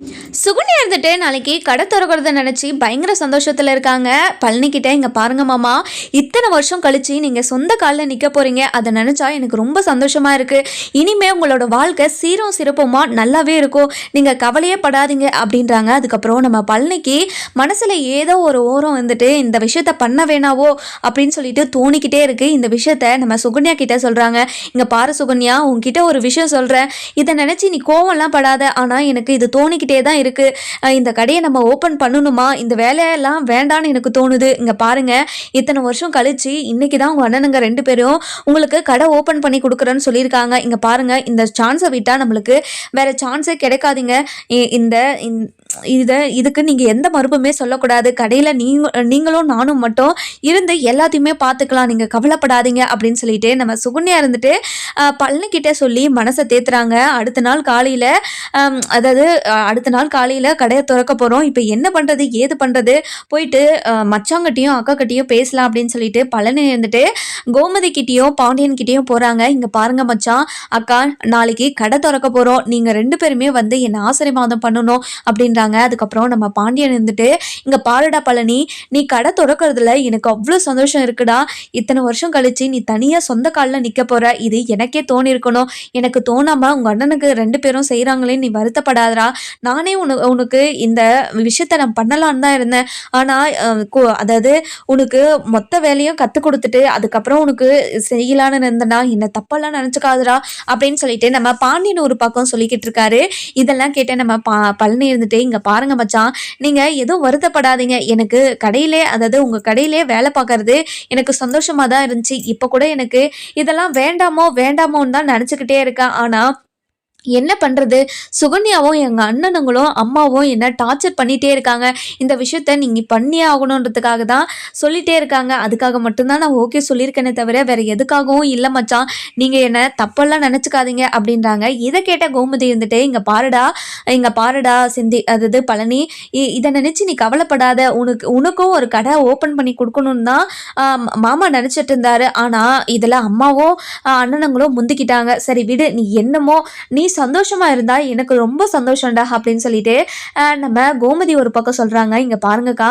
Yeah. சுகுனியா இருந்துட்டு நாளைக்கு கடை திறக்கிறத நினச்சி பயங்கர சந்தோஷத்தில் இருக்காங்க. பழனிக்கிட்ட இங்கே பாருங்க மாமா இத்தனை வருஷம் கழிச்சு நீங்கள் சொந்த காலில் நிற்க போகிறீங்க அதை நினச்சா எனக்கு ரொம்ப சந்தோஷமாக இருக்குது இனிமேல் உங்களோட வாழ்க்கை சீரும் சிறப்புமா நல்லாவே இருக்கும். நீங்கள் கவலையே படாதீங்க அப்படின்றாங்க. அதுக்கப்புறம் நம்ம பழனிக்கு மனசில் ஏதோ ஒரு ஓரம் வந்துட்டு இந்த விஷயத்த பண்ண வேணாவோ? அப்படின்னு சொல்லிட்டு தோணிக்கிட்டே இருக்குது இந்த விஷயத்த நம்ம சுகன்யா கிட்டே சொல்கிறாங்க இங்கே பாரு சுகன்யா உங்ககிட்ட ஒரு விஷயம் சொல்கிறேன் இதை நினச்சி நீ கோவம்லாம் படாத. ஆனால் எனக்கு இது தோணிக்கிட்டே தான் இருக்குது இந்த கடையை நம்ம ஓப்பன் பண்ணணுமா? இந்த வேலையெல்லாம் வேண்டான்னு எனக்கு தோணுது. இங்கே பாருங்க. இத்தனை வருஷம் கழிச்சு இன்னைக்கு தான் உங்கள் அண்ணனுங்க ரெண்டு பேரும் உங்களுக்கு கடை ஓப்பன் பண்ணி கொடுக்குறேன்னு சொல்லியிருக்காங்க. இங்கே பாருங்க. இந்த சான்ஸை விட்டால் நம்மளுக்கு வேற சான்ஸே கிடைக்காதீங்க. இ- இந்த இந்த- இதை இதுக்கு நீங்கள் எந்த மறுப்புமே சொல்லக்கூடாது. கடையில் நீங்கள் நீங்களும் நானும் மட்டும் இருந்து எல்லாத்தையுமே பார்த்துக்கலாம். நீங்கள் கவலைப்படாதீங்க அப்படின்னு சொல்லிட்டு நம்ம சுகன்யா இருந்துட்டு பழனிக்கிட்டே சொல்லி மனசை தேத்துறாங்க. அடுத்த நாள் காலையில் அதாவது அடுத்த நாள் காலையில் கடையை திறக்க போகிறோம் இப்போ என்ன பண்ணுறது ஏது பண்ணுறது போயிட்டு மச்சாங்கிட்டையும் அக்காக்கிட்டையும் அக்கா பேசலாம் அப்படின்னு சொல்லிட்டு பழனி இருந்துட்டு கோமதி கிட்டேயும் பாண்டியன் கிட்டேயும் போகிறாங்க இங்கே பாருங்கள் மச்சான். அக்கா நாளைக்கு கடை திறக்க போகிறோம் நீங்கள் ரெண்டு பேருமே வந்து என்னை ஆசீர்வாதம் பண்ணணும் அப்படின்றாங்க அதுக்கப்புறம் நம்ம பாண்டியன் இருந்துட்டு இங்கே பாருடா பழனி நீ கடை திறக்கிறதுல எனக்கு அவ்வளோ சந்தோஷம் இருக்குடா. இத்தனை வருஷம் கழிச்சு நீ தனியாக சொந்த காலில் நிற்க போகிற இது எனக்கே தோணி இருக்கணும் எனக்கு தோணாமல் உங்கள் அண்ணனுக்கு ரெண்டு பேரும் செய்கிறாங்களே நீ வருத்தப்படாதடா. நானே உனக்கு உனக்கு இந்த விஷயத்த நான் பண்ணலான்னு தான் இருந்தேன். ஆனால் அதாவது உனக்கு மொத்த வேலையும் கற்றுக் கொடுத்துட்டு அதுக்கப்புறம் உனக்கு செய்யலான்னு இருந்தனா என்னை தப்பெல்லாம் நினச்சிக்காதடா. அப்படின்னு சொல்லிட்டு நம்ம பாண்டியன் ஒரு பக்கம் சொல்லிக்கிட்டு இருக்காரு. இதெல்லாம் கேட்ட நம்ம பா பழனி இருந்துட்டு இங்கே பாருங்க மச்சான். நீங்கள் எதுவும் வருத்தப்படாதீங்க. எனக்கு கடையிலே அதாவது உங்கள் கடையிலே வேலை பார்க்கறது எனக்கு சந்தோஷமாக தான் இருந்துச்சு. இப்போ கூட எனக்கு இதெல்லாம் வேண்டாமோ வேண்டாமோன்னு தான் நினச்சிக்கிட்டே இருக்கேன். ஆனால் என்ன பண்ணுறது சுகன்யாவும் எங்கள் அண்ணனுங்களும் அம்மாவும் என்ன டார்ச்சர் பண்ணிகிட்டே இருக்காங்க. இந்த விஷயத்த நீங்கள் பண்ணியே ஆகணுன்றதுக்காக தான் சொல்லிகிட்டே இருக்காங்க. அதுக்காக மட்டும்தான் நான் ஓகே சொல்லியிருக்கேனே தவிர வேறு எதுக்காகவும் இல்லை மச்சான். நீங்கள் என்ன தப்பெல்லாம் நினச்சிக்காதீங்க அப்படின்றாங்க. இதை கேட்ட கோமதி இருந்துட்டு இங்கே பாருடா இங்கே பாருடா சிந்தி அதாவது பழனி இ- இதை நினச்சி நீ கவலைப்படாத. உனக்கு உனக்கும் ஒரு கடை ஓப்பன் பண்ணி கொடுக்கணுன்னு தான் மாமா நினச்சிட்டு இருந்தாரு. ஆனால் இதில் அம்மாவும் அண்ணனுங்களும் முந்திக்கிட்டாங்க. சரி விடு. நீ என்னமோ நீ சந்தோஷமா இருந்தா எனக்கு ரொம்ப சந்தோஷம்டா அப்படின்னு சொல்லிட்டு நம்ம கோமதி ஒரு பக்கம் சொல்றாங்க. இங்க பாருங்கக்கா.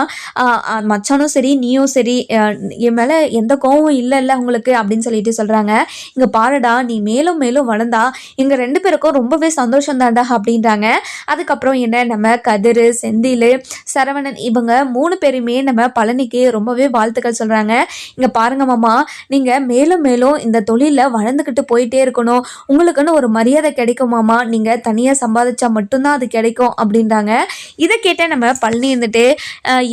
மச்சானும் சரி நீயும் சரி என் மேல எந்த கோவமும் இல்லை இல்லை உங்களுக்கு அப்படின்னு சொல்லிட்டு சொல்றாங்க. இங்க பாருடா நீ மேலும் மேலும் வளர்ந்தா எங்க ரெண்டு பேருக்கும் ரொம்பவே சந்தோஷம் தான்டா அப்படின்றாங்க. அதுக்கப்புறம் என்ன நம்ம கதிர் செந்தில் சரவணன் இவங்க மூணு பேருமே நம்ம பழனிக்கு ரொம்பவே வாழ்த்துக்கள் சொல்றாங்க. இங்க பாருங்க மாமா நீங்க மேலும் மேலும் இந்த தொழில வளர்ந்துக்கிட்டு போயிட்டே இருக்கணும். உங்களுக்குன்னு ஒரு மரியாதை கிடைக்கும்? ஆமாம்மா நீங்க தனியா சம்பாதிச்சா மட்டும்தான் அது கிடைக்கும் அப்படின்றாங்க. இதை கேட்ட நம்ம பழனி இருந்துட்டு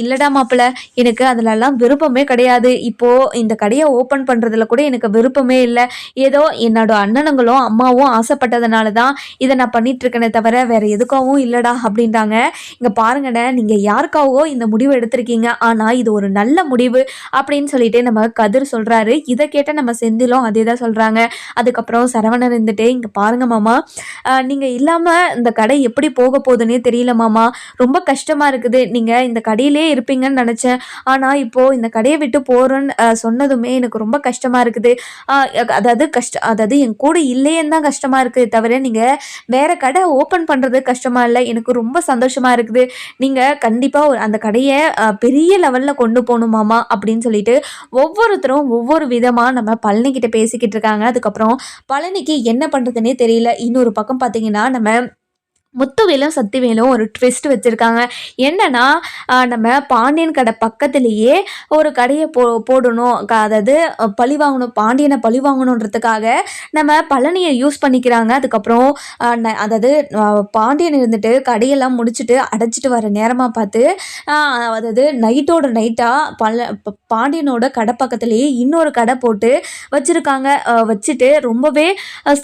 இல்லைடா இல்லடா மாப்பிள்ள எனக்கு அதுலலாம் விருப்பமே கிடையாது. இப்போ இந்த கடையை ஓப்பன் பண்றதுல கூட எனக்கு விருப்பமே இல்லை. ஏதோ என்னோட அண்ணனுங்களும் அம்மாவும் ஆசைப்பட்டதுனால தான் இதை நான் பண்ணிட்டு இருக்கேனே தவிர வேற எதுக்காகவும் இல்லடா அப்படின்றாங்க. இங்க பாருங்கண்ணே நீங்க யாருக்காகவோ இந்த முடிவு எடுத்திருக்கீங்க. ஆனா இது ஒரு நல்ல முடிவு அப்படின்னு சொல்லிட்டு நம்ம கதிர் சொல்றாரு. இதை கேட்ட நம்ம செந்திலும் அதே தான் சொல்றாங்க. அதுக்கப்புறம் சரவணன் இருந்துட்டு இங்க பாருங்க மாமா நீங்கள் இல்லாமல் இந்த கடை எப்படி போக போகுதுன்னே தெரியல மாமா. ரொம்ப கஷ்டமாக இருக்குது. நீங்கள் இந்த கடையிலே இருப்பீங்கன்னு நினச்சேன். ஆனால் இப்போது இந்த கடையை விட்டு போகிறோன்னு சொன்னதுமே எனக்கு ரொம்ப கஷ்டமாக இருக்குது. அதாவது கஷ்ட அதாவது என் கூட இல்லையேன்னு தான் கஷ்டமாக இருக்குது. தவிர நீங்கள் வேறு கடை ஓப்பன் பண்ணுறது கஷ்டமாக இல்லை. எனக்கு ரொம்ப சந்தோஷமாக இருக்குது. நீங்கள் கண்டிப்பாக ஒரு அந்த கடையை பெரிய லெவலில் கொண்டு போகணுமாமா அப்படின்னு சொல்லிட்டு ஒவ்வொருத்தரும் ஒவ்வொரு விதமாக நம்ம பழனிக்கிட்ட பேசிக்கிட்டு இருக்காங்க. அதுக்கப்புறம் பழனிக்கு என்ன பண்ணுறதுனே தெரியல. இன்னொரு பக்கம் பார்த்தீங்கன்னா நம்ம முத்துவேலும் சக்திவேலும் ஒரு ட்விஸ்ட் வச்சுருக்காங்க. என்னென்னா நம்ம பாண்டியன் கடை பக்கத்துலேயே ஒரு கடையை போ போடணும். க- அதாவது பழி வாங்கணும் பாண்டியனை பழி வாங்கணுன்றதுக்காக நம்ம பழனியை யூஸ் பண்ணிக்கிறாங்க. அதுக்கப்புறம் ந- அதாவது பாண்டியன் இருந்துட்டு கடையெல்லாம் முடிச்சுட்டு அடைச்சிட்டு வர நேரமாக பார்த்து அதாவது நைட்டோட நைட்டாக பல ப- பாண்டியனோட கடை பக்கத்துலேயே இன்னொரு கடை போட்டு வச்சுருக்காங்க. வச்சுட்டு ரொம்பவே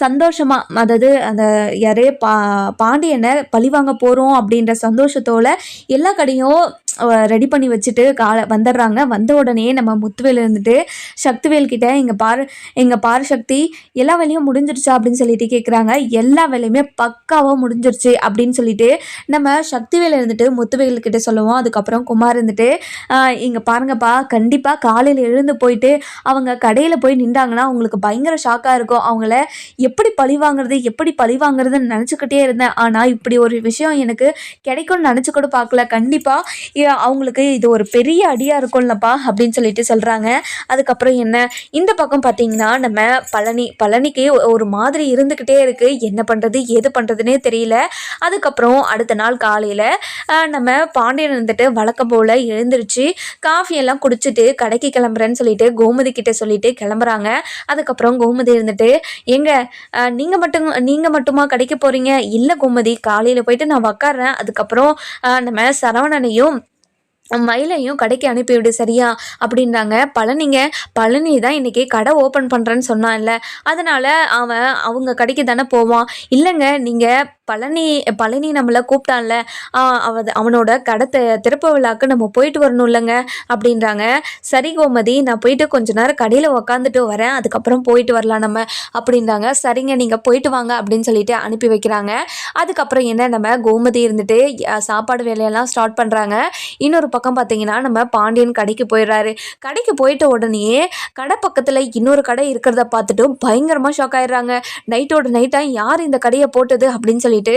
சந்தோஷமாக அதாவது அந்த யாரே பா பாண்டியன் பழி பழிவாங்க போகிறோம் அப்படின்ற சந்தோஷத்தோட எல்லா கடையும் ரெடி பண்ணி வச்சுட்டு காலை வந்துடுறாங்க. வந்த உடனே நம்ம முத்துவேல் இருந்துட்டு சக்திவேல் கிட்ட இங்கே பாரு எங்கள் பாரசக்தி எல்லா வேலையும் முடிஞ்சிருச்சா? அப்படின்னு சொல்லிட்டு கேட்குறாங்க எல்லா வேலையுமே பக்காவாக முடிஞ்சிருச்சு அப்படின்னு சொல்லிட்டு நம்ம சக்திவேல் இருந்துட்டு முத்துவேல் கிட்ட சொல்லுவோம். அதுக்கப்புறம் குமார் இருந்துட்டு இங்கே பாருங்கப்பா கண்டிப்பாக காலையில் எழுந்து போயிட்டு அவங்க கடையில் போய் நின்றாங்கன்னா அவங்களுக்கு பயங்கர ஷாக்காக இருக்கும். அவங்கள எப்படி பழி வாங்குறது எப்படி பழி வாங்குறதுன்னு நினச்சிக்கிட்டே இருந்தேன். ஆனால் இப்படி ஒரு விஷயம் எனக்கு கிடைக்கும்னு நினச்சி கூட பார்க்கல. கண்டிப்பாக அவங்களுக்கு இது ஒரு பெரிய அடியாக இருக்கும்லப்பா அப்படின்னு சொல்லிட்டு சொல்கிறாங்க அதுக்கப்புறம் என்ன? இந்த பக்கம் பார்த்தீங்கன்னா நம்ம பழனி பழனிக்கு ஒரு மாதிரி இருந்துக்கிட்டே இருக்குது என்ன பண்ணுறது ஏது பண்ணுறதுனே தெரியல. அதுக்கப்புறம் அடுத்த நாள் காலையில் நம்ம பாண்டியன் வந்துட்டு வழக்கம் போல் எழுந்திருச்சு காஃபியெல்லாம் குடிச்சிட்டு கடைக்கு கிளம்புறேன்னு சொல்லிட்டு கோமதி கிட்ட சொல்லிட்டு கிளம்புறாங்க. அதுக்கப்புறம் கோமதி இருந்துட்டு எங்க நீங்கள் மட்டும் நீங்கள் மட்டுமா கடைக்கு போகிறீங்க இல்லை கோமதி காலையில் போயிட்டு நான் உக்காடுறேன் அதுக்கப்புறம் நம்ம சரவணனையும் மயிலையும் கடைக்கு அனுப்பிவிடு சரியா? அப்படின்றாங்க. பழனிங்க பழனி தான் இன்றைக்கி கடை ஓப்பன் பண்ணுறேன்னு சொன்னான்ல. அதனால் அவன் அவங்க கடைக்கு தானே போவான். இல்லைங்க நீங்கள் பழனி பழனி நம்மளை கூப்பிட்டான்ல. அவ அவனோட கடத்தை திறப்பு விழாக்கு நம்ம போயிட்டு வரணும் இல்லைங்க அப்படின்றாங்க. சரி கோமதி நான் போயிட்டு கொஞ்ச நேரம் கடையில் உக்காந்துட்டு வரேன் அதுக்கப்புறம் போயிட்டு வரலாம் நம்ம அப்படின்றாங்க. சரிங்க நீங்கள் போயிட்டு வாங்க அப்படின்னு சொல்லிட்டு அனுப்பி வைக்கிறாங்க. அதுக்கப்புறம் என்ன நம்ம கோமதி இருந்துட்டு சாப்பாடு வேலையெல்லாம் ஸ்டார்ட் பண்ணுறாங்க இன்னொரு பக்கம் பார்த்தீங்கன்னா நம்ம பாண்டியன் கடைக்கு போயிடுறாரு. கடைக்கு போயிட்ட உடனே கடை பக்கத்தில் இன்னொரு கடை இருக்கிறத பார்த்துட்டு பயங்கரமாக ஷாக் ஆயிடுறாங்க. நைட்டோட நைட்டாக யார் இந்த கடையை போட்டது அப்படின்னு சொல்லி சொல்லிட்டு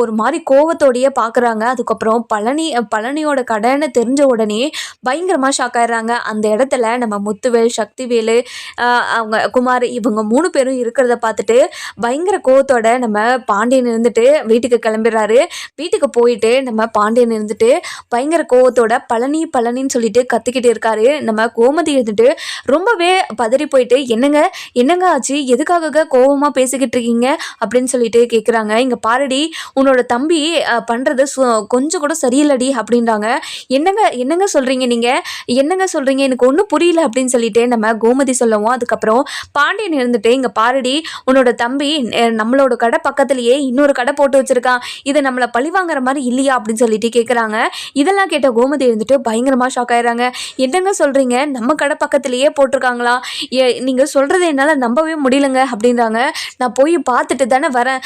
ஒரு மாதிரி கோவத்தோடையே பார்க்குறாங்க அதுக்கப்புறம் பழனி பழனியோட கடைன்னு தெரிஞ்ச உடனே பயங்கரமாக ஷாக் ஆயிடுறாங்க. அந்த இடத்துல நம்ம முத்துவேல் சக்திவேலு அவங்க குமார் இவங்க மூணு பேரும் இருக்கிறத பார்த்துட்டு பயங்கர கோவத்தோட நம்ம பாண்டியன் இருந்துட்டு வீட்டுக்கு கிளம்பிடுறாரு. வீட்டுக்கு போயிட்டு நம்ம பாண்டியன் இருந்துட்டு பயங்கர கோவத்தோட பழனி பழனின்னு சொல்லிட்டு கத்திக்கிட்டு இருக்காரு. நம்ம கோமதி இருந்துட்டு ரொம்பவே பதறி போயிட்டு என்னங்க? என்னங்க ஆச்சு? எதுக்காக கோவமாக பேசிக்கிட்டு இருக்கீங்க? அப்படின்னு சொல்லிட்டு கேட்குறாங்க இங்கே பாருடி உன்னோட தம்பி பண்ணுறது கொஞ்சம் கூட சரியில்லடி அப்படின்றாங்க. என்னங்க என்னங்க சொல்கிறீங்க நீங்கள் என்னங்க சொல்கிறீங்க எனக்கு ஒன்றும் புரியல அப்படின்னு சொல்லிட்டு நம்ம கோமதி சொல்லவும். அதுக்கப்புறம் பாண்டியன் இருந்துட்டு இங்கே பாருடி உன்னோட தம்பி நம்மளோட கடை பக்கத்துலேயே இன்னொரு கடை போட்டு வச்சுருக்கான். இதை நம்மளை பழிவாங்குற மாதிரி இல்லையா? அப்படின்னு சொல்லிட்டு கேட்குறாங்க இதெல்லாம் கேட்ட கோமதி இருந்துட்டு பயங்கரமாக ஷாக் ஆயிடுறாங்க என்னங்க சொல்கிறீங்க நம்ம கடை பக்கத்துலேயே போட்டிருக்காங்களா? ஏ நீங்கள் சொல்கிறது என்னால் நம்பவே முடியலங்க அப்படின்றாங்க. நான் போய் பார்த்துட்டு தானே வரேன்.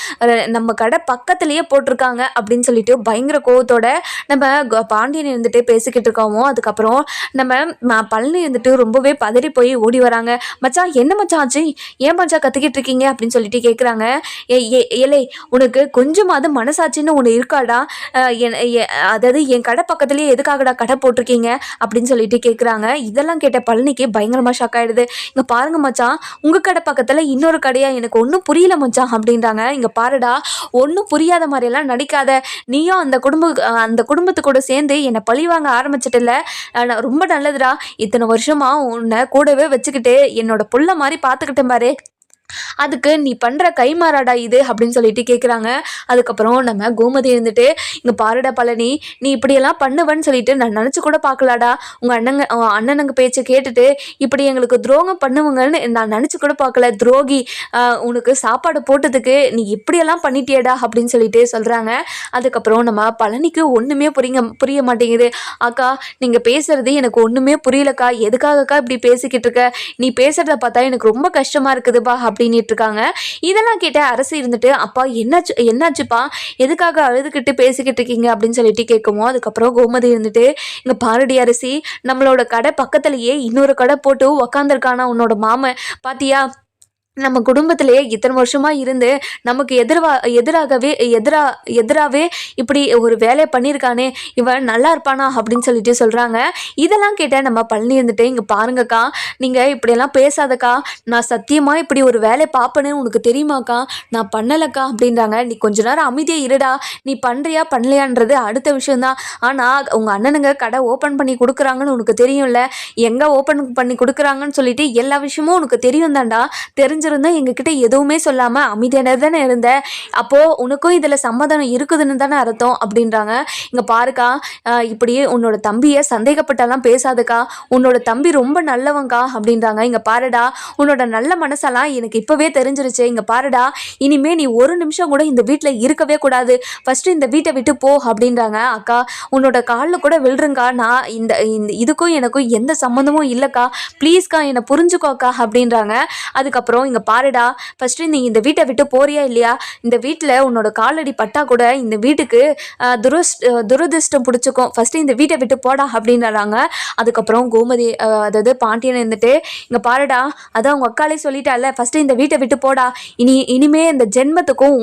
நம்ம கடை கடை பக்கத்துலேயே போட்டிருக்காங்க அப்படின்னு சொல்லிட்டு பயங்கர கோவத்தோட நம்ம பாண்டியன் இருந்துட்டு பேசிக்கிட்டு இருக்கோமோ அதுக்கப்புறம் நம்ம பழனி இருந்துட்டு ரொம்பவே பதறி போய் ஓடி வராங்க. மச்சான் என்ன மச்சான் ஆச்சு? ஏன் மச்சா கற்றுக்கிட்டு இருக்கீங்க? அப்படின்னு சொல்லிட்டு கேட்குறாங்க ஏலே உனக்கு கொஞ்சமாவது மனசாட்சின்னு ஒன்று இருக்காடா? அதாவது என் கடை பக்கத்துலேயே எதுக்காகடா கடை போட்டிருக்கீங்க? அப்படின்னு சொல்லிட்டு கேட்குறாங்க இதெல்லாம் கேட்ட பழனிக்கு பயங்கரமாக ஷாக் ஆகிடுது இங்கே பாருங்க மச்சான் உங்கள் கடை பக்கத்தில் இன்னொரு கடையாக எனக்கு ஒன்றும் புரியல மச்சான் அப்படின்றாங்க. இங்கே பாருடா ஒன்றும் புரியாத மாதிரியெல்லாம் நடிக்காத நீயும் அந்த குடும்ப அந்த குடும்பத்து கூட சேர்ந்து என்னை பழி வாங்க ஆரம்பிச்சிட்டில்ல. ரொம்ப நல்லதுடா. இத்தனை வருஷமாக உன்னை கூடவே வச்சுக்கிட்டு என்னோட புள்ள மாதிரி பார்த்துக்கிட்டேன் பாரு. அதுக்கு நீ பண்ணுற கைமாறாடா இது அப்படின்னு சொல்லிட்டு கேட்குறாங்க அதுக்கப்புறம் நம்ம கோமதி இருந்துட்டு இங்கே பாருடா பழனி நீ இப்படியெல்லாம் பண்ணுவேன்னு சொல்லிட்டு நான் நினச்சி கூட பார்க்கலாடா. உங்கள் அண்ணங்க அண்ணனுங்க பேச்சை கேட்டுட்டு இப்படி எங்களுக்கு துரோகம் பண்ணுவங்கன்னு நான் நினச்சி கூட பார்க்கல. துரோகி உனக்கு சாப்பாடு போட்டதுக்கு நீ இப்படியெல்லாம் பண்ணிட்டியடா அப்படின்னு சொல்லிட்டு சொல்கிறாங்க அதுக்கப்புறம் நம்ம பழனிக்கு ஒன்றுமே புரிய புரிய மாட்டேங்குது. அக்கா நீங்கள் பேசுகிறது எனக்கு ஒன்றுமே புரியலக்கா. எதுக்காகக்கா இப்படி பேசிக்கிட்டு இருக்க? நீ பேசுகிறத பார்த்தா எனக்கு ரொம்ப கஷ்டமாக இருக்குதுப்பா அப்படின்ட்டு இருக்காங்க இதெல்லாம் கேட்ட அரசு இருந்துட்டு அப்பா என்னாச்சு என்னாச்சுப்பா? எதுக்காக அழுதுகிட்டு பேசிக்கிட்டு இருக்கீங்க? அப்படின்னு சொல்லிட்டு கேட்குமோ அதுக்கப்புறம் கோமதி இருந்துட்டு இங்கே பாரடி அரிசி நம்மளோட கடை பக்கத்துலேயே இன்னொரு கடை போட்டு உக்காந்துருக்கானா உன்னோட மாமன்? பாத்தியா? நம்ம குடும்பத்திலேயே இத்தனை வருஷமாக இருந்து நமக்கு எதிர்வா எதிராகவே எதிரா எதிராகவே இப்படி ஒரு வேலையை பண்ணியிருக்கானே இவன் நல்லா இருப்பானா அப்படின்னு சொல்லிட்டு சொல்கிறாங்க இதெல்லாம் கேட்டால் நம்ம பழனி இருந்துட்டு இங்கே பாருங்கக்கா நீங்கள் இப்படியெல்லாம் பேசாதக்கா நான் சத்தியமாக இப்படி ஒரு வேலையை பார்ப்பேன்னு உனக்கு தெரியுமாக்கா? நான் பண்ணலைக்கா அப்படின்றாங்க. நீ கொஞ்ச நேரம் அமைதியாக இருடா நீ பண்ணுறியா பண்ணலையான்றது அடுத்த விஷயந்தான் ஆனால் உங்கள் அண்ணனுங்க கடை ஓப்பன் பண்ணி கொடுக்குறாங்கன்னு உனக்கு தெரியும்ல எங்கே ஓப்பன் பண்ணி கொடுக்குறாங்கன்னு சொல்லிட்டு எல்லா விஷயமும் உனக்கு தெரியும் தான்டா தெரிஞ்ச தெரிஞ்சிருந்தா எங்ககிட்ட எதுவுமே சொல்லாமல் அமைதியான தானே இருந்த. அப்போது உனக்கும் இதில் சம்மதம் இருக்குதுன்னு தானே அர்த்தம் அப்படின்றாங்க. இங்கே பாருக்கா இப்படியே இப்படி உன்னோட தம்பியை சந்தேகப்பட்டெல்லாம் பேசாதுக்கா உன்னோட தம்பி ரொம்ப நல்லவங்க்கா அப்படின்றாங்க. இங்கே பாருடா உன்னோட நல்ல மனசெல்லாம் எனக்கு இப்போவே தெரிஞ்சிருச்சு. இங்கே பாருடா இனிமே நீ ஒரு நிமிஷம் கூட இந்த வீட்டில் இருக்கவே கூடாது. ஃபஸ்ட்டு இந்த வீட்டை விட்டு போ அப்படின்றாங்க. அக்கா உன்னோட காலில் கூட விழுறங்கா நான் இந்த இந்த இதுக்கும் எனக்கும் எந்த சம்மந்தமும் இல்லைக்கா. ப்ளீஸ்க்கா என்னை புரிஞ்சுக்கோக்கா அப்படின்றாங்க. அதுக்கப்புறம் இங்கே பாருடா ஃபஸ்ட்டு நீ இந்த வீட்டை விட்டு போறியா இல்லையா? இந்த வீட்டில் உன்னோட காலடி பட்டா கூட இந்த வீட்டுக்கு துரஸ் துரதிருஷ்டம் துரதிர்ஷ்டம் பிடிச்சிக்கும். ஃபஸ்ட்டு இந்த வீட்டை விட்டு போடா அப்படின்றாங்க. அதுக்கப்புறம் கோமதி அதாவது பாண்டியன் இருந்துட்டு இங்கே பாருடா அதான் உங்கள் அக்காலே சொல்லிட்டால ஃபஸ்ட்டு இந்த வீட்டை விட்டு போடா. இனி இனிமே இந்த ஜென்மத்துக்கும்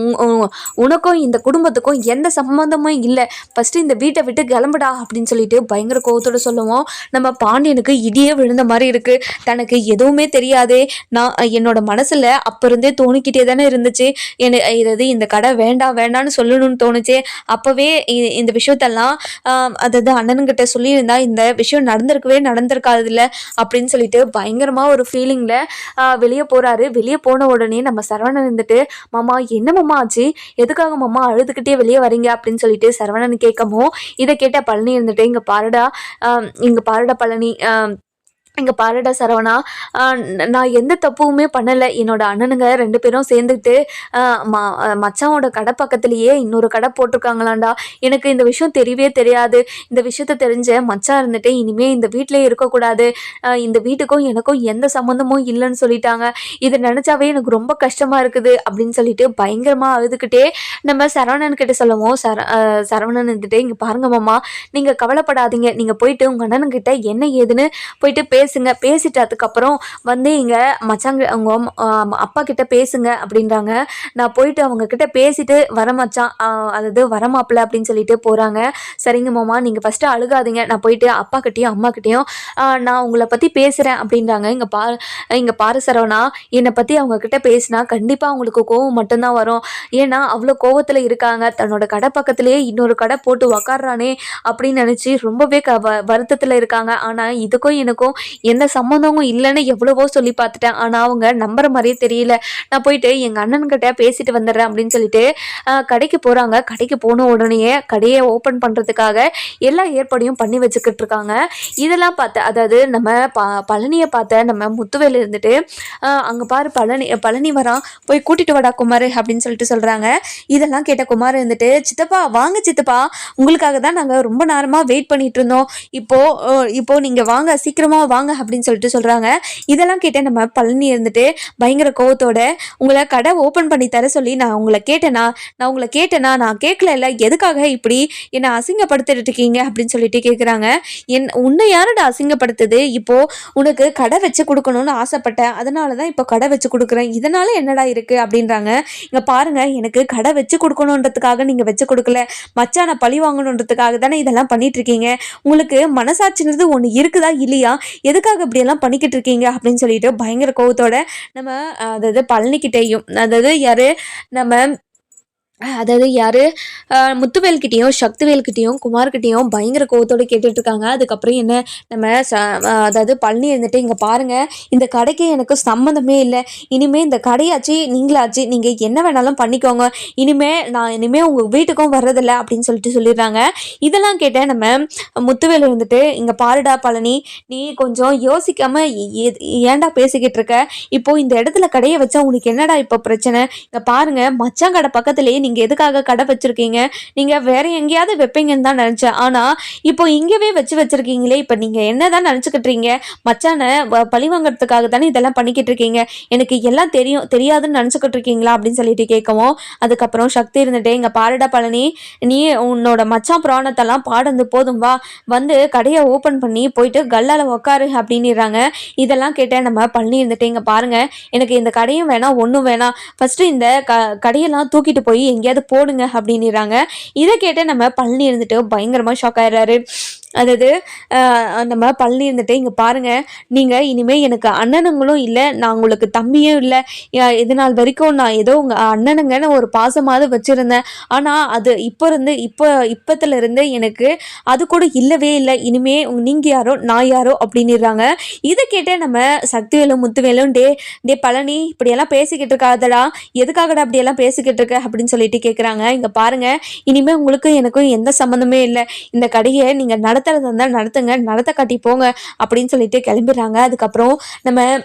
உனக்கும் இந்த குடும்பத்துக்கும் எந்த சம்மந்தமும் இல்லை. ஃபஸ்ட்டு இந்த வீட்டை விட்டு கிளம்புடா அப்படின்னு சொல்லிட்டு பயங்கர கோவத்தோட சொல்லுவோம். நம்ம பாண்டியனுக்கு இடியே விழுந்த மாதிரி இருக்குது தனக்கு எதுவுமே தெரியாதே நான் என்னோட மனசுல அப்ப இருந்தே தோணிக்கிட்டே தானே இருந்துச்சு. எனக்கு இது இந்த கடை வேண்டாம் வேண்டாம்னு சொல்லணும்னு தோணுச்சு. அப்பவே இ- இந்த விஷயத்தெல்லாம் அதாவது அண்ணனுங்கிட்ட சொல்லியிருந்தா இந்த விஷயம் நடந்திருக்கவே நடந்திருக்காது இல்லை அப்படின்னு சொல்லிட்டு பயங்கரமா ஒரு ஃபீலிங்ல வெளியே போறாரு. வெளியே போன உடனே நம்ம சரவணன் இருந்துட்டு மாமா என்ன மாமா ஆச்சு? எதுக்காக மாமா அழுதுகிட்டே வெளியே வரீங்க? அப்படின்னு சொல்லிட்டு சரவணன் கேட்கவும் இதை கேட்ட பழனி இருந்துட்டு இங்க பாருடா ஆஹ் இங்க பாருடா பழனி இங்கே பாருடா சரவணா. நான் எந்த தப்புவுமே பண்ணலை. என்னோட அண்ணனுங்க ரெண்டு பேரும் சேர்ந்துக்கிட்டு மா ம- கடை பக்கத்துலேயே இன்னொரு கடை போட்டிருக்காங்களாண்டா. எனக்கு இந்த விஷயம் தெரியவே தெரியாது. இந்த விஷயத்த தெரிஞ்ச மச்சான் இருந்துட்டு இனிமேல் இந்த வீட்டிலே இருக்கக்கூடாது. இந்த வீட்டுக்கும் எனக்கும் எந்த சம்மந்தமும் இல்லைன்னு சொல்லிட்டாங்க. இதை நினச்சாவே எனக்கு ரொம்ப கஷ்டமாக இருக்குது அப்படின்னு சொல்லிட்டு பயங்கரமாக அழுதுகிட்டே நம்ம சரவணன் கிட்ட சொல்லுவோம். சர சரவணன் இருந்துட்டு இங்கே பாருங்க மாமா. நீங்கள் கவலைப்படாதீங்க. நீங்கள் போயிட்டு உங்கள் அண்ணனுக்கிட்ட என்ன ஏதுன்னு போயிட்டு பே பேசுங்க. பேசிட்டு அதுக்கப்புறம் வந்து இங்கே மச்சாங்க அவங்க அப்பா கிட்ட பேசுங்க அப்படின்றாங்க. நான் போயிட்டு அவங்க கிட்ட பேசிட்டு வர மச்சான் அதாவது வர மாப்பிள்ள அப்படின்னு சொல்லிட்டு போகிறாங்க சரிங்க மாமா நீங்கள் ஃபஸ்ட்டு அழுகாதீங்க. நான் போயிட்டு அப்பா கிட்டேயும் அம்மா கிட்டேயும் நான் உங்களை பற்றி பேசுகிறேன் அப்படின்றாங்க. இங்கே பா இங்கே பாரு சரவணா என்னை பற்றி அவங்க கிட்ட பேசினா கண்டிப்பாக அவங்களுக்கு கோவம் மட்டும்தான் வரும். ஏன்னா அவ்வளோ கோவத்தில் இருக்காங்க. தன்னோட கடை பக்கத்துலேயே இன்னொரு கடை போட்டு உக்காடுறானே அப்படின்னு நினச்சி ரொம்பவே க வ வருத்தத்தில் இருக்காங்க. ஆனால் இதுக்கும் எனக்கும் எந்த சம்மந்தமும் இல்லைன்னு எவ்வளவோ சொல்லி பார்த்துட்டேன். ஆனால் அவங்க நம்புற மாதிரியே தெரியல. நான் போயிட்டு எங்கள் அண்ணன்கிட்ட பேசிட்டு வந்துடுறேன் அப்படின்னு சொல்லிட்டு கடைக்கு போகிறாங்க கடைக்கு போன உடனேயே கடையை ஓப்பன் பண்ணுறதுக்காக எல்லா ஏற்பாடையும் பண்ணி வச்சுக்கிட்டு இருக்காங்க. இதெல்லாம் பார்த்து அதாவது நம்ம ப பழனியை பார்த்த நம்ம முத்துவையில் இருந்துட்டு அங்கே பாரு பழனி பழனி வரான். போய் கூட்டிட்டு வாடா குமார் அப்படின்னு சொல்லிட்டு சொல்கிறாங்க இதெல்லாம் கேட்ட குமார் இருந்துட்டு சித்தப்பா வாங்க சித்தப்பா. உங்களுக்காக தான் நாங்கள் ரொம்ப நேரமாக வெயிட் பண்ணிட்டு இருந்தோம். இப்போ அஹ், இப்போ நீங்கள் வாங்க. சீக்கிரமாக வாங்க. அப்படின்னு சொல்லிட்டு சொல்கிறாங்க இதெல்லாம் கேட்ட நம்ம பழனி இருந்துட்டு பயங்கர கோவத்தோட உங்களை கடை ஓப்பன் பண்ணி தர சொல்லி நான் உங்களை கேட்டேனா? நான் உங்களை கேட்டேனா? நான் கேட்கல இல்லை எதுக்காக இப்படி என்னை அசிங்கப்படுத்திட்டு இருக்கீங்க? அப்படின்னு சொல்லிட்டு கேட்குறாங்க என் உன்னை யாரோட அசிங்கப்படுத்துது? இப்போது உனக்கு கடை வச்சு கொடுக்கணும்னு ஆசைப்பட்டேன். அதனால தான் இப்போ கடை வச்சு கொடுக்குறேன். இதனால் என்னடா இருக்குது அப்படின்றாங்க. இங்கே பாருங்க எனக்கு கடை வச்சு கொடுக்கணுன்றதுக்காக நீங்கள் வச்சு கொடுக்கல. மச்சான பழி வாங்கணுன்றதுக்காக தானே இதெல்லாம் பண்ணிட்டு இருக்கீங்க. உங்களுக்கு மனசாட்சின்றது ஒன்று இருக்குதா இல்லையா? எதுக்காக இப்படியெல்லாம் பண்ணிக்கிட்டு இருக்கீங்க அப்படின்னு சொல்லிட்டு பயங்கர கோவத்தோட நம்ம அதாவது பழனிக்கிட்டேயும் அதாவது யாரு நம்ம அதாவது யார்? அஹ், முத்துவேல்கிட்டேயும் சக்திவேல்கிட்டேயும் குமார்கிட்டேயும் பயங்கர கோவத்தோடு கேட்டுட்ருக்காங்க. அதுக்கப்புறம் என்ன? நம்ம ச அதாவது பழனி இருந்துட்டு இங்கே பாருங்கள் இந்த கடைக்கு எனக்கு சம்மந்தமே இல்லை. இனிமேல் இந்த கடையாச்சு நீங்களாச்சு. நீங்கள் என்ன வேணாலும் பண்ணிக்கோங்க. இனிமேல் நான் இனிமேல் உங்கள் வீட்டுக்கும் வர்றதில்ல அப்படின்னு சொல்லிட்டு சொல்லிடுறாங்க. இதெல்லாம் கேட்ட நம்ம முத்துவேல் இருந்துட்டு இங்கே பாருடா பழனி. நீ கொஞ்சம் யோசிக்காமல் ஏன்டா பேசிக்கிட்டு இருக்க இப்போ இந்த இடத்துல கடையை வச்சா உனக்கு என்னடா இப்போ பிரச்சனை? இங்கே பாருங்கள் மச்சான் கடை பக்கத்துலேயே நீங்கள் எதுக்காக கடை வச்சுருக்கீங்க? நீங்கள் வேற எங்கேயாவது வைப்பீங்கன்னு தான் நினச்சேன். ஆனால் இப்போ இங்கேவே வச்சு வச்சுருக்கீங்களே இப்போ நீங்கள் என்ன தான் நினச்சிக்கிட்டீங்க? மச்சானை வ- பழி வாங்குறதுக்காக தானே இதெல்லாம் பண்ணிக்கிட்டு இருக்கீங்க? எனக்கு எல்லாம் தெரியும் தெரியாதுன்னு நினச்சிக்கிட்டு இருக்கீங்களா? அப்படின்னு சொல்லிட்டு கேட்கவும் அதுக்கப்புறம் சக்தி இருந்துட்டு இங்கே பாருடா பழனி நீ உன்னோட மச்சான் புராணத்தெல்லாம் பாடுந்து போதும் வா. வந்து கடையை ஓப்பன் பண்ணி போயிட்டு கல்லால் உக்காரு அப்படின்னுறாங்க. இதெல்லாம் கேட்டேன் நம்ம பழனி இருந்துட்டு இங்கே பாருங்கள் எனக்கு இந்த கடையும் வேணாம் ஒன்றும் வேணாம். ஃபஸ்ட்டு இந்த க கடையெல்லாம் தூக்கிட்டு போய் எங்கேயாவது போடுங்க அப்படின்னுறாங்க. இதை கேட்டு நம்ம பழனி இருந்துட்டு பயங்கரமாக ஷாக் ஆயிடுறாரு. அதாவது நம்ம பழனி இருந்துட்டு இங்கே பாருங்கள் நீங்கள் இனிமேல் எனக்கு அண்ணனுங்களும் இல்லை நான் உங்களுக்கு தம்பியும் இல்லை. இது நாள் வரைக்கும் நான் ஏதோ உங்கள் அண்ணனுங்கன்னு ஒரு பாசமாவது வச்சுருந்தேன். ஆனால் அது இப்போ இருந்து இப்போ இப்பத்துல இருந்து எனக்கு அது கூட இல்லவே இல்லை. இனிமே நீங்கள் யாரோ நான் யாரோ அப்படின்னுறாங்க. இதை கேட்டே நம்ம சக்திவேலும் முத்துவேலும் டே டே பழனி இப்படியெல்லாம் பேசிக்கிட்டு இருக்காதடா. எதுக்காகடா அப்படியெல்லாம் பேசிக்கிட்டு இருக்க? அப்படின்னு சொல்லிட்டு கேட்குறாங்க இங்கே பாருங்கள் இனிமேல் உங்களுக்கும் எனக்கும் எந்த சம்மந்தமே இல்லை. இந்த கடையை நீங்கள் நடத்துறதா இருந்தால் நடத்துங்க நடத்த காட்டி போங்க அப்படின்னு சொல்லிட்டு கிளம்பிடுறாங்க. அதுக்கப்புறம் நம்ம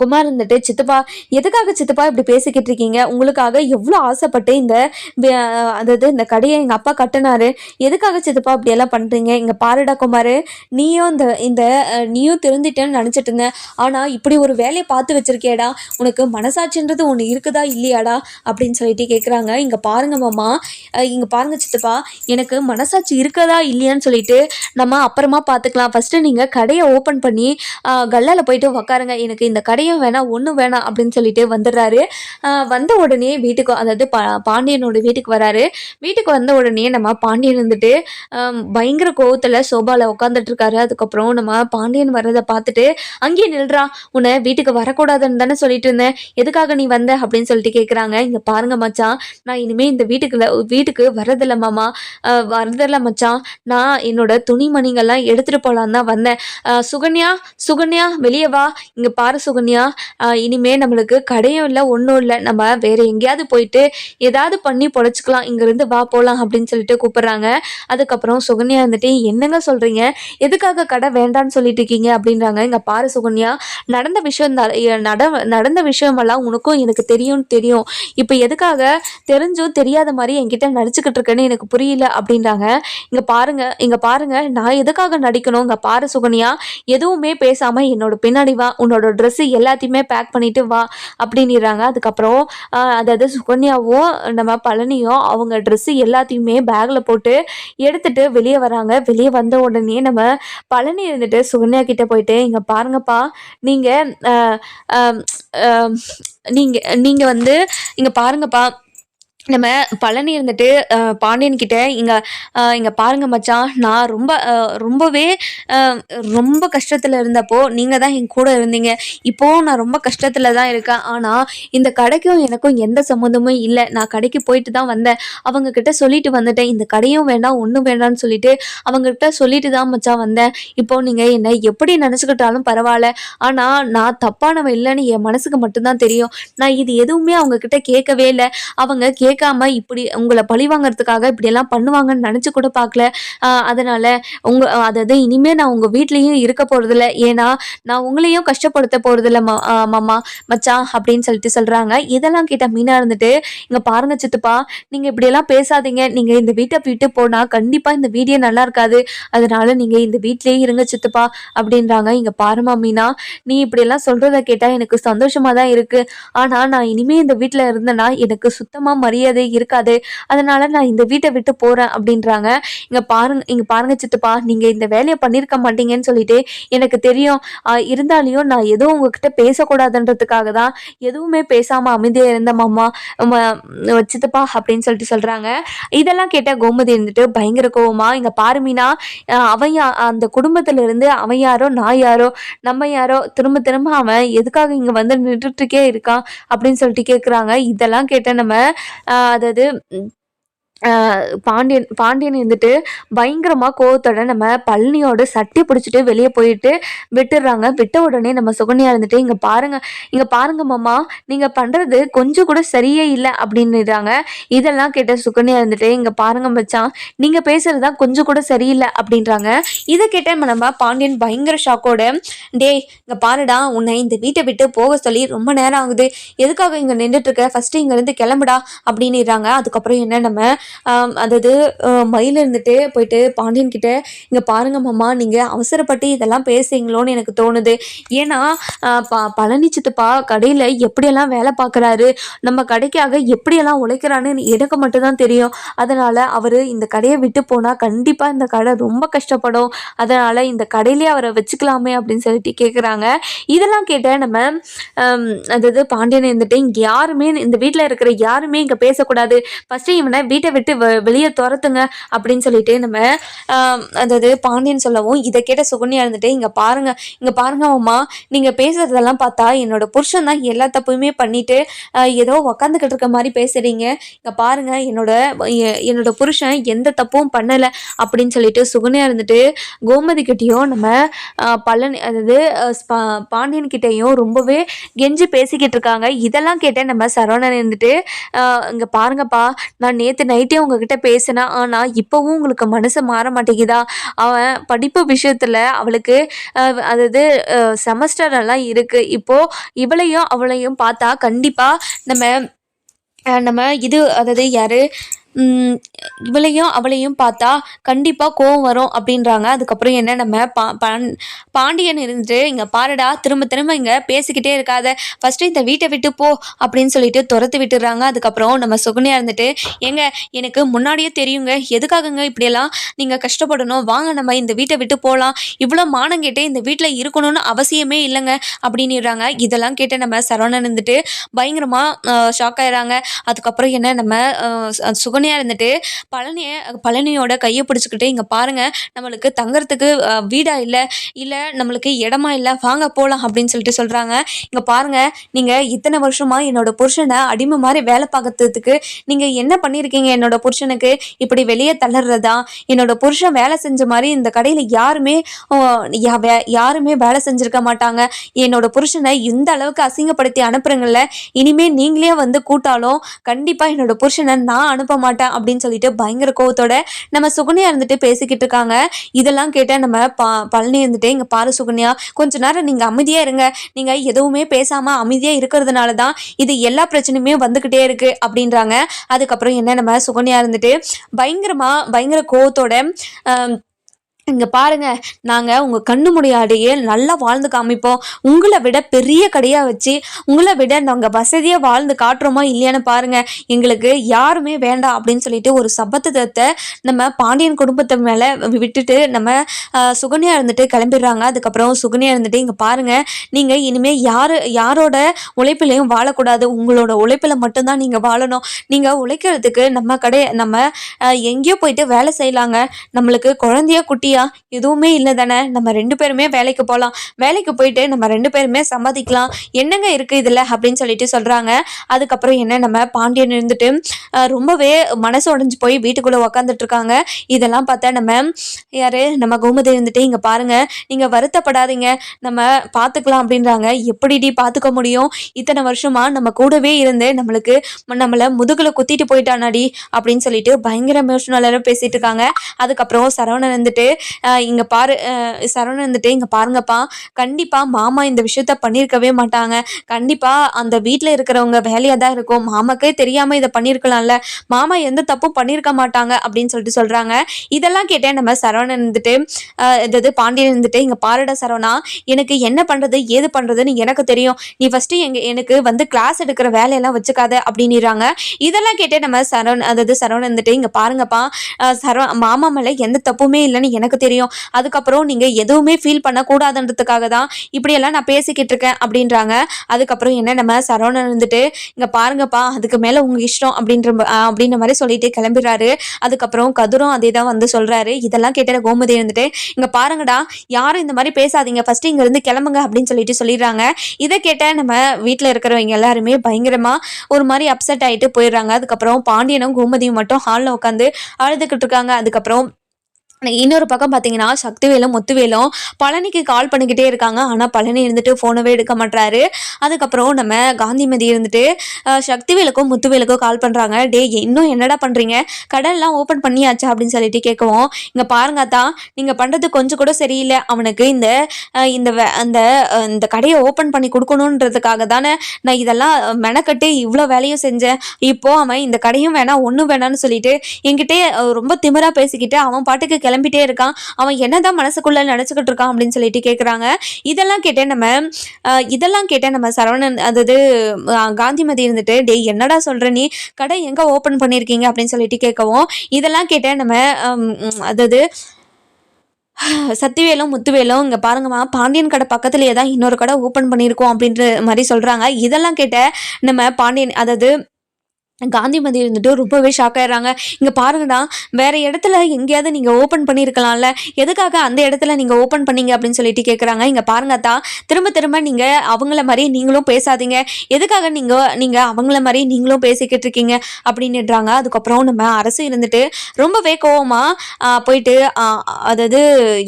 குமார் இருந்துட்டு சித்தப்பா எதுக்காக சித்தப்பா இப்படி பேசிக்கிட்டு இருக்கீங்க? உங்களுக்காக எவ்வளோ ஆசைப்பட்டு இந்த அதாவது இந்த கடையை எங்கள் அப்பா கட்டினாரு. எதுக்காக சித்தப்பா இப்படியெல்லாம் பண்ணுறீங்க இங்கே பாருடா குமார். நீயும் இந்த இந்த நீயும் திருந்திட்டேன்னு நினச்சிட்டு இருந்தேன் ஆனால் இப்படி ஒரு வேலையை பார்த்து வச்சுருக்கேடா உனக்கு மனசாட்சின்றது ஒன்று இருக்குதா இல்லையாடா? அப்படின்னு சொல்லிட்டு கேட்குறாங்க இங்கே பாருங்க மாமா. இங்கே பாருங்க சித்தப்பா. எனக்கு மனசாட்சி இருக்கதா இல்லையான்னு சொல்லிட்டு நம்ம அப்புறமா பார்த்துக்கலாம். ஃபஸ்ட்டு நீங்கள் கடையை ஓப்பன் பண்ணி கல்லால் போயிட்டு உக்காருங்க. எனக்கு இந்த கடையும் வேணாம் ஒன்றும் வேணாம் அப்படின்னு சொல்லிட்டு வந்துடுறாரு. வந்த உடனே வீட்டுக்கு அதாவது பா பாண்டியனோட வீட்டுக்கு வராரு. வீட்டுக்கு வந்த உடனே நம்ம பாண்டியன் வந்துட்டு பயங்கர கோவத்தில் சோபாவில் உட்காந்துட்டு இருக்காரு அதுக்கப்புறம் நம்ம பாண்டியன் வர்றதை பார்த்துட்டு அங்கேயே நில்றா. உன்னை வீட்டுக்கு வரக்கூடாதுன்னு தானே சொல்லிட்டு இருந்தேன். எதுக்காக நீ வந்த? அப்படின்னு சொல்லிட்டு கேட்குறாங்க இங்கே பாருங்க மச்சான். நான் இனிமேல் இந்த வீட்டுக்குள்ள வீட்டுக்கு வரதில்ல மாமா. வர்றதில்லை மச்சான். நான் என்னோட துணிமணிகள்லாம் எடுத்துகிட்டு போகலான்னு தான் வந்தேன். சுகன்யா சுகன்யா வெளியே வா. இங்கே பாரு சுகன்யா இனிமேல் இனிமே நம்மளுக்கு கடையும் இல்லை ஒன்றும் இல்லை. நம்ம வேற எங்கேயாவது போயிட்டு ஏதாவது பண்ணி பொழைச்சிக்கலாம். இங்கேருந்து வா போகலாம் அப்படின்னு சொல்லிட்டு கூப்பிட்றாங்க. அதுக்கப்புறம் சுகன்யா வந்துட்டு என்னங்க சொல்கிறீங்க எதுக்காக கடை வேண்டான்னு சொல்லிட்டு இருக்கீங்க? அப்படின்றாங்க. இங்கே பாரு சுகன்யா நடந்த விஷயம் நட நடந்த விஷயமெல்லாம் உனக்கும் எனக்கு தெரியும்னு தெரியும். இப்போ எதுக்காக தெரிஞ்சும் தெரியாத மாதிரி என்கிட்ட நடிச்சுக்கிட்டு இருக்கேன்னு எனக்கு புரியல அப்படின்றாங்க. இங்கே பாருங்க இங்கே பாருங்க நான் எதுக்காக நடிக்கணும்? இங்கே பாரு சுகன்யா எதுவுமே பேசாமல் என்னோட பின்னாடி வா உன்னோட ட்ரெஸ்ஸு எல்லாத்தையுமே பேக் பண்ணிவிட்டு வா அப்படின்னுறாங்க. அதுக்கப்புறம் அதாவது சுகன்யாவும் நம்ம பழனியும் அவங்க ட்ரெஸ்ஸு எல்லாத்தையுமே பேக்கில் போட்டு எடுத்துட்டு வெளியே வராங்க. வெளியே வந்த உடனே நம்ம பழனி இருந்துட்டு சுகன்யா கிட்டே போயிட்டு இங்கே பாருங்கப்பா நீங்கள் நீங்கள் நீங்கள் வந்து இங்கே பாருங்கப்பா நம்ம பழனி இருந்துட்டு பாண்டியன் கிட்ட இங்கே இங்கே பாருங்க மச்சான் நான் ரொம்ப ரொம்பவே ரொம்ப கஷ்டத்தில் இருந்தப்போ நீங்கள் தான் என் கூட இருந்தீங்க. இப்போவும் நான் ரொம்ப கஷ்டத்தில் தான் இருக்கேன். ஆனால் இந்த கடைக்கும் எனக்கும் எந்த சம்மந்தமும் இல்லை. நான் கடைக்கு போயிட்டு தான் வந்தேன். அவங்க கிட்ட சொல்லிட்டு வந்துட்டேன். இந்த கடையும் வேண்டாம் ஒன்றும் வேண்டாம்னு சொல்லிட்டு அவங்கக்கிட்ட சொல்லிட்டு தான் மச்சான் வந்தேன். இப்போ நீங்கள் என்னை எப்படி நினச்சிக்கிட்டாலும் பரவாயில்ல. ஆனால் நான் தப்பானவன் இல்லைன்னு என் மனசுக்கு மட்டும்தான் தெரியும். நான் இது எதுவுமே அவங்க கிட்ட கேட்கவே இல்லை. அவங்க கே கேட்காம இப்படி உங்களை பழி வாங்குறதுக்காக இப்படியெல்லாம் பண்ணுவாங்கன்னு நினச்சி கூட பார்க்கல. அதனால உங்க அதாவது இனிமே நான் உங்க வீட்லயும் இருக்க போறதில்ல. ஏன்னா நான் உங்களையும் கஷ்டப்படுத்த போறதில்ல மாமா மச்சான் அப்படின்னு சொல்லிட்டு சொல்றாங்க. இதெல்லாம் கேட்ட மீனா இருந்துட்டு இங்க பாருங்க சித்துப்பா நீங்க இப்படியெல்லாம் பேசாதீங்க. நீங்க இந்த வீட்டை விட்டு போனா கண்டிப்பா இந்த வீடியோ நல்லா இருக்காது. அதனால நீங்க இந்த வீட்லயே இருங்க சித்துப்பா அப்படின்றாங்க. இங்க பாருமா மீனா நீ இப்படியெல்லாம் சொல்றத கேட்டா எனக்கு சந்தோஷமா தான் இருக்கு. ஆனா நான் இனிமே இந்த வீட்ல இருந்தேன்னா எனக்கு சுத்தமா மரியாதை இருக்காது. அதனால நான் இந்த வீட்டை விட்டு போறேன் அப்படின்றாங்க. இங்க பாருங்க இங்க பாருங்க சித்தப்பா நீங்க இந்த வேலையை பண்ணிருக்க மாட்டீங்கன்னு சொல்லிட்டு எனக்கு தெரியும். இருந்தாலையும் நான் எதுவும் உங்ககிட்ட பேசக்கூடாதுன்றதுக்காக தான் எதுவுமே பேசாம அமைதியா இருந்த மாமா. சித்துப்பா சித்தப்பா அப்படின்னு சொல்லிட்டு சொல்றாங்க. இதெல்லாம் கேட்ட கோமதி இருந்துட்டு பயங்கர கோவமா இங்க பாருமினா அவன் யா- அந்த குடும்பத்துல இருந்து அவன் யாரோ நான் யாரோ நம்ம யாரோ திரும்ப திரும்ப அவன் எதுக்காக இங்க வந்து நின்றுட்டுக்கே இருக்கான்? அப்படின்னு சொல்லிட்டு கேக்குறாங்க. இதெல்லாம் கேட்ட நம்ம അതായത് பாண்டியன் பாண்டியன் இருந்துட்டு பயங்கரமாக கோவத்தோட நம்ம பழனியோட சட்டி பிடிச்சிட்டு வெளியே போயிட்டு விட்டுடுறாங்க விட்ட உடனே நம்ம சுகன்யா இருந்துட்டு இங்கே பாருங்க இங்கே பாருங்க மாமா நீங்கள் பண்ணுறது கொஞ்சம் கூட சரியே இல்லை அப்படின்னுறாங்க. இதெல்லாம் கேட்ட சுகன்யா இருந்துட்டு இங்கே பாருங்க மச்சான் பேசுகிறது தான் கொஞ்சம் கூட சரியில்லை அப்படின்றாங்க. இதை கேட்ட நம்ம பாண்டியன் பயங்கர ஷாக்கோட டேய் இங்கே பாருடா உன்னை இந்த வீட்டை விட்டு போக சொல்லி ரொம்ப நேரம் ஆகுது. எதுக்காக இங்கே நின்றுட்டு இருக்க? ஃபஸ்ட்டு இங்கேருந்து கிளம்புடா அப்படின்னுறாங்க. அதுக்கப்புறம் என்ன நம்ம அதாவது மயில் இருந்துட்டு போயிட்டு பாண்டியன் கிட்ட பாருங்க மாமா நீங்கள் அவசரப்பட்டு இதெல்லாம் பேசுறீங்களோன்னு எனக்கு தோணுது. ஏன்னா ப பழனி சித்தப்பா கடையில் எப்படியெல்லாம் வேலை பார்க்குறாரு நம்ம கடைக்காக எப்படியெல்லாம் உழைக்கிறான்னு எனக்கு மட்டும்தான் தெரியும். அதனால் அவர் இந்த கடையை விட்டு போனால் கண்டிப்பாக இந்த கடை ரொம்ப கஷ்டப்படும். அதனால் இந்த கடையிலே அவரை வச்சுக்கலாமே அப்படின்னு சொல்லிட்டு கேட்குறாங்க இதெல்லாம் கேட்ட நம்ம அதாவது பாண்டியன் இருந்துட்டு இங்கே யாருமே இந்த வீட்டில் இருக்கிற யாருமே இங்கே பேசக்கூடாது. ஃபஸ்ட்டு இவனை வீட்டை விட்டு வெ- வெளியே துரத்துங்க அப்படின்னு சொல்லிட்டு நம்ம அதாவது பாண்டியன் சொல்லவும் இதை கேட்ட சுகன்யா இருந்துட்டு இங்க பாருங்க இங்க பாருங்க அம்மா நீங்க பேசுறதெல்லாம் பார்த்தா என்னோட புருஷன் தான் எல்லா தப்புமே பண்ணிட்டு ஏதோ உக்காந்துக்கிட்டு இருக்க மாதிரி பேசுறீங்க. இங்க பாருங்க என்னோட என்னோட புருஷன் எந்த தப்பும் பண்ணலை அப்படின்னு சொல்லிட்டு சுகன்யா இருந்துட்டு கோமதி கிட்டேயும் நம்ம பழனி அதாவது பாண்டியன் கிட்டேயும் ரொம்பவே கெஞ்சி பேசிக்கிட்டு இருக்காங்க. இதெல்லாம் கேட்ட நம்ம சரவணன் இருந்துட்டு இங்கே இங்க பாருங்கப்பா நான் நேற்று நைட்டே உங்ககிட்ட பேசினேன் ஆனால் இப்போவும் உங்களுக்கு மனசு மாற மாட்டேங்குதா? அவன் படிப்பு விஷயத்தில் அவளுக்கு அஹ், அதாவது செமஸ்டர் எல்லாம் இருக்குது இப்போது இவளையும் அவளையும் பார்த்தா கண்டிப்பாக நம்ம அஹ், நம்ம இது அதாவது யாரு இவளையும் அவளையும் பார்த்தா கண்டிப்பாக கோவம் வரும் அப்படின்றாங்க. அதுக்கப்புறம் என்ன நம்ம பா பாண்டியன் இருந்து இங்கே பாருடா திரும்ப திரும்ப இங்கே பேசிக்கிட்டே இருக்காத. ஃபஸ்ட்டு இந்த வீட்டை விட்டு போ அப்படின்னு சொல்லிட்டு துரத்து விட்டுறாங்க. அதுக்கப்புறம் நம்ம சுகுனியாக இருந்துட்டு ஏங்க எனக்கு முன்னாடியே தெரியுங்க. எதுக்காகங்க இப்படியெல்லாம் நீங்கள் கஷ்டப்படணும்? வாங்க நம்ம இந்த வீட்டை விட்டு போகலாம் இவ்வளோ மானம் கேட்டு இந்த வீட்டில் இருக்கணும்னு அவசியமே இல்லைங்க அப்படின்னுறாங்க. இதெல்லாம் கேட்டு நம்ம சரவணன் இருந்துட்டு பயங்கரமாக ஷாக் ஆயிடுறாங்க அதுக்கப்புறம் என்ன நம்ம அஹ், சு- இருந்துட்டு பழனியை பழனியோட கையை பிடிச்சிக்கிட்டு இங்கே பாருங்க நம்மளுக்கு தங்குறதுக்கு வீடாக வீடா இல்லை இல்லை நம்மளுக்கு இடமா இல்லை வாங்க போகலாம் அப்படின்னு சொல்லிட்டு சொல்கிறாங்க இங்கே பாருங்க நீங்கள் இத்தனை வருஷமாக என்னோட புருஷனை அடிமை மாதிரி வேலை பார்க்கறதுக்கு நீங்கள் என்ன பண்ணியிருக்கீங்க என்னோட புருஷனுக்கு? இப்படி வெளியே தள்ளுறதா என்னோட புருஷன் வேலை செஞ்ச மாதிரி இந்த கடையில் யாருமே வே- யாருமே வேலை செஞ்சுருக்க மாட்டாங்க. என்னோட புருஷனை இந்த அளவுக்கு அசிங்கப்படுத்தி அனுப்புறீங்கல்ல இனிமேல் நீங்களே வந்து கூட்டாலும் கண்டிப்பாக என்னோட புருஷனை நான் அனுப்ப மாட்டேன். அப்படின்னு சொல்லிட்டு பயங்கர கோவத்தோட நம்ம சுகன்யா இருந்துட்டு பேசிக்கிட்டு இருக்காங்க. இதெல்லாம் கேட்ட நம்ம பா பழனி இருந்துட்டு இங்கே பாரு சுகன்யா கொஞ்ச நேரம் நீங்கள் அமைதியாக இருங்க. நீங்கள் எதுவுமே பேசாமல் அமைதியாக இருக்கிறதுனால தான் இது எல்லா பிரச்சனையுமே வந்துக்கிட்டே இருக்கு. அப்படின்றாங்க. அதுக்கப்புறம் என்ன நம்ம சுகன்யா இருந்துட்டு பயங்கரமாக பயங்கர கோவத்தோட இங்கே பாருங்க நாங்கள் உங்கள் கண்ணு முடியாடையே நல்லா வாழ்ந்து காமிப்போம். உங்களை விட பெரிய கடையாக வச்சு உங்களை விட நாங்கள் வசதியாக வாழ்ந்து காட்டுறோமா இல்லையான்னு பாருங்க. எங்களுக்கு யாருமே வேண்டாம் அப்படின்னு சொல்லிட்டு ஒரு சபத்தத்தை நம்ம பாண்டியன் குடும்பத்தை மேலே விட்டுட்டு நம்ம சுகன்யா இருந்துட்டு கிளம்பிடுறாங்க. அதுக்கப்புறம் சுகன்யா இருந்துட்டு இங்கே பாருங்க நீங்கள் இனிமேல் யார் யாரோட உழைப்பிலையும் வாழக்கூடாது. உங்களோட உழைப்பில் மட்டும்தான் நீங்கள் வாழணும். நீங்கள் உழைக்கிறதுக்கு நம்ம கடை நம்ம எங்கேயோ போயிட்டு வேலை செய்யலாங்க. நம்மளுக்கு குழந்தையா குட்டியா எதுவுமே இல்லை தானே. நம்ம ரெண்டு பேருமே வேலைக்கு போகலாம் வேலைக்கு போயிட்டு நம்ம ரெண்டு பேருமே சம்பாதிக்கலாம். என்னங்க இருக்குது இதில்? அப்படின்னு சொல்லிட்டு சொல்கிறாங்க அதுக்கப்புறம் என்ன? நம்ம பாண்டியன் இருந்துட்டு ரொம்பவே மனசு உடைஞ்சு போய் வீட்டுக்குள்ளே உக்காந்துட்டு இருக்காங்க இதெல்லாம் பார்த்தா நம்ம யார்? நம்ம கோமதி இருந்துட்டு இங்கே பாருங்கள் நீங்கள் வருத்தப்படாதீங்க. நம்ம பார்த்துக்கலாம் அப்படின்றாங்க. எப்படிடி பார்த்துக்க முடியும்? இத்தனை வருஷமாக நம்ம கூடவே இருந்து நம்மளுக்கு நம்மளை முதுகில் குத்திட்டு போயிட்டானாடி அப்படின்னு சொல்லிட்டு பயங்கர எமோஷனலாக பேசிகிட்டு இருக்காங்க. அதுக்கப்புறம் சரவணன் வந்துட்டு இங்கே பாரு சரவணன் வந்துட்டு இங்கே பாருங்கப்பா கண்டிப்பா மாமா இந்த விஷயத்த பண்ணியிருக்கவே மாட்டாங்க. கண்டிப்பாக அந்த வீட்டில் இருக்கிறவங்க வேலையாக தான் இருக்கும். மாமாக்கே தெரியாமல் இதை பண்ணியிருக்கலாம்ல மாமா எந்த தப்பும் பண்ணியிருக்க மாட்டாங்க அப்படின்னு சொல்லிட்டு சொல்கிறாங்க இதெல்லாம் கேட்டேன் நம்ம சரவணன் இருந்துட்டு ஆஹ் இது பாண்டியன் இருந்துட்டு இங்கே பாருடா சரவணா எனக்கு என்ன பண்ணுறது ஏது பண்ணுறதுன்னு எனக்கு தெரியும். நீ ஃபஸ்ட்டு எங்க எனக்கு வந்து கிளாஸ் எடுக்கிற வேலையெல்லாம் வச்சுக்காத அப்படின்னுறாங்க. இதெல்லாம் கேட்டே நம்ம சரவண் அதாவது சரவணன் இருந்துட்டு இங்கே பாருங்கப்பா சரவ மாமா மேலே எந்த தப்புமே இல்லைன்னு எனக்கு தெரியும். அதுக்கப்புறம் நீங்க எதுவுமே ஃபீல் பண்ணக்கூடாதுன்றதுக்காக தான் இப்படியெல்லாம் நான் பேசிக்கிட்டு இருக்கேன் அப்படின்றாங்க. அதுக்கப்புறம் என்ன நம்ம சரவணன் இருந்துட்டு இங்க பாருங்கப்பா அதுக்கு மேல உங்க இஷ்டம் அப்படின்ற அப்படின்ற மாதிரி சொல்லிட்டு கிளம்பிடுறாரு. அதுக்கப்புறம் கதுரும் அதே தான் வந்து சொல்றாரு. இதெல்லாம் கேட்ட கோமதி இருந்துட்டு இங்க பாருங்கடா யாரும் இந்த மாதிரி பேசாதீங்க. ஃபர்ஸ்ட் இங்க இருந்து கிளம்புங்க அப்படின்னு சொல்லிட்டு சொல்லிடுறாங்க. இதை கேட்ட நம்ம வீட்டில் இருக்கிறவங்க எல்லாருமே பயங்கரமா ஒரு மாதிரி அப்செட் ஆயிட்டு போயிடுறாங்க. அதுக்கப்புறம் பாண்டியனும் கோமதியும் மட்டும் ஹாலில் உட்காந்து அழுதுகிட்டு இருக்காங்க. அதுக்கப்புறம் இன்னொரு பக்கம் பார்த்தீங்கன்னா சக்திவேலும் முத்துவேலும் பழனிக்கு கால் பண்ணிக்கிட்டே இருக்காங்க. ஆனால் பழனி இருந்துட்டு ஃபோனவே எடுக்க மாட்டாரு அதுக்கப்புறம் நம்ம காந்திமதி இருந்துட்டு சக்திவேலுக்கும் முத்துவேலுக்கும் கால் பண்ணுறாங்க டே இன்னும் என்னடா பண்ணுறீங்க கடல்லாம் ஓப்பன் பண்ணியாச்சா? அப்படின்னு சொல்லிட்டு கேட்கவும். இங்கே பாருங்க தான் நீங்கள் பண்ணுறது கொஞ்சம் கூட சரியில்லை. அவனுக்கு இந்த இந்த வே- அந்த இந்த கடையை ஓப்பன் பண்ணி கொடுக்கணுன்றதுக்காக தானே நான் இதெல்லாம் மெனக்கட்டு இவ்வளோ வேலையும் செஞ்சேன். இப்போ அவன் இந்த கடையும் வேணாம் ஒன்றும் வேணான்னு சொல்லிட்டு என்கிட்டே ரொம்ப திமிராக பேசிக்கிட்டு அவன் பாட்டுக்கு கிளம்பிட்டே இருக்கான். அவன் என்னதான் மனசுக்குள்ளே நினச்சிக்கிட்டு இருக்கான் அப்படின்னு சொல்லிட்டு கேட்குறாங்க இதெல்லாம் கேட்டேன் நம்ம இதெல்லாம் கேட்டேன் நம்ம சரவணன் அதாவது காந்திமதி இருந்துட்டு டேய் என்னடா சொல்கிற நீ? கடை எங்கே ஓப்பன் பண்ணியிருக்கீங்க அப்படின்னு சொல்லிட்டு கேட்கவும் இதெல்லாம் கேட்டேன் நம்ம அதாவது சத்திவேலும் முத்துவேலும் இங்கே பாருங்கம்மா பாண்டியன் கடை பக்கத்துலேயே தான் இன்னொரு கடை ஓப்பன் பண்ணியிருக்கோம் அப்படின்ற மாதிரி சொல்கிறாங்க இதெல்லாம் கேட்ட நம்ம பாண்டியன் அதாவது காந்திமதி இருந்துட்டு ரொம்பவே ஷாக் ஆயிடுறாங்க. இங்கே பாருங்கடா வேறு இடத்துல எங்கேயாவது நீங்கள் ஓப்பன் பண்ணியிருக்கலாம்ல. எதுக்காக அந்த இடத்துல நீங்கள் ஓப்பன் பண்ணீங்க அப்படின்னு சொல்லிட்டு கேட்குறாங்க இங்கே பாருங்க தான் திரும்ப திரும்ப நீங்கள் அவங்கள மாதிரி நீங்களும் பேசாதீங்க. எதுக்காக நீங்கள் நீங்கள் அவங்கள மாதிரி நீங்களும் பேசிக்கிட்டு இருக்கீங்க அப்படின்னுடுறாங்க. அதுக்கப்புறம் நம்ம அரசு இருந்துட்டு ரொம்பவே கோவமாக போயிட்டு அதாவது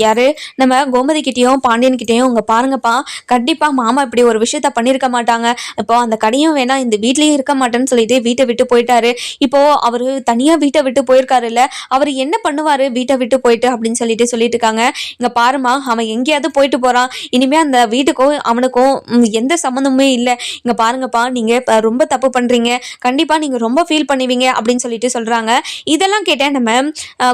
யார் நம்ம கோமதி கிட்டேயும் பாண்டியன் கிட்டேயும் பாருங்கப்பா கண்டிப்பாக மாமா இப்படி ஒரு விஷயத்த பண்ணியிருக்க மாட்டாங்க. இப்போ அந்த கடையும் வேணால் இந்த வீட்லேயும் இருக்க மாட்டேன்னு சொல்லிட்டு வீட்டை விட்டு போயிட்டாரு. இப்போ அவர் தனியாக வீட்டை விட்டு போயிருக்காரு இல்ல அவர் என்ன பண்ணுவார்? வீட்டை விட்டு போயிட்டு அப்படின்னு சொல்லிட்டு சொல்லிட்டு இருக்காங்க. இங்கே பாருமா அவன் எங்கேயாவது போயிட்டு போகிறான் இனிமே அந்த வீட்டுக்கும் அவனுக்கும் எந்த சம்மந்தமுமே இல்லை. இங்கே பாருங்கப்பா நீங்கள் ரொம்ப தப்பு பண்ணுறீங்க கண்டிப்பாக நீங்கள் ரொம்ப ஃபீல் பண்ணுவீங்க அப்படின்னு சொல்லிட்டு சொல்கிறாங்க இதெல்லாம் கேட்டேன் நம்ம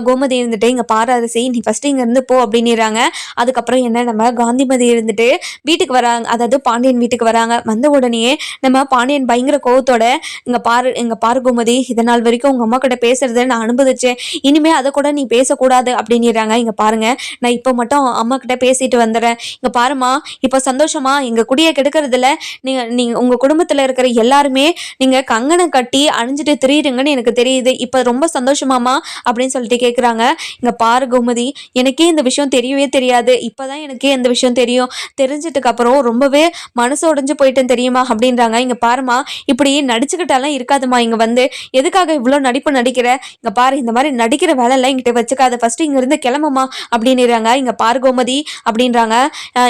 கோமதி இருந்துட்டு இங்கே பாரு அரசி நீ ஃபஸ்ட்டு இங்கேருந்து போ அப்படின்னுறாங்க. அதுக்கப்புறம் என்ன நம்ம காந்திமதி இருந்துட்டு வீட்டுக்கு வராங்க. அதாவது பாண்டியன் வீட்டுக்கு வராங்க. வந்த உடனே நம்ம பாண்டியன் பயங்கர கோவத்தோட இங்க பாரு இங்க பாரு கோமதி இதை நாள் வரைக்கும் உங்க அம்மா கிட்ட பேசுறத நான் அனுபவிச்சேன். இனிமே அதை கூட நீ பேசக்கூடாது அப்படின்னுறாங்க. இங்க பாருங்க நான் இப்போ மட்டும் அம்மா கிட்ட பேசிட்டு வந்துடுறேன். இங்க பாருமா இப்போ சந்தோஷமா எங்க குடியை கெடுக்கிறதுல நீங்க நீங்க உங்க குடும்பத்துல இருக்கிற எல்லாருமே நீங்க கங்கணம் கட்டி அணிஞ்சிட்டு திரியுறீங்கன்னு எனக்கு தெரியுது. இப்போ ரொம்ப சந்தோஷமாமா அப்படின்னு சொல்லிட்டு கேட்குறாங்க இங்க பாரு கோமதி எனக்கே இந்த விஷயம் தெரியவே தெரியாது. இப்போதான் எனக்கே இந்த விஷயம் தெரியும். தெரிஞ்சதுக்கு அப்புறம் ரொம்பவே மனசு உடைஞ்சு போயிட்டேன் தெரியுமா அப்படின்றாங்க. இங்க பாருமா இப்படி நடிச்சுக்கிட்டாலாம் இருக்காதுமா இங்க வந்து எதுக்காக இவ்வளோ நடிப்பு நடிக்கிற? இங்க பாரு இந்த மாதிரி நடிக்கிற வேலை எல்லாம் இங்கிட்ட வச்சுக்காத. ஃபர்ஸ்ட் இங்க இருந்து கிளம்புமா? அப்படின்னுறாங்க. இங்க பாரு கோமதி அப்படின்றாங்க.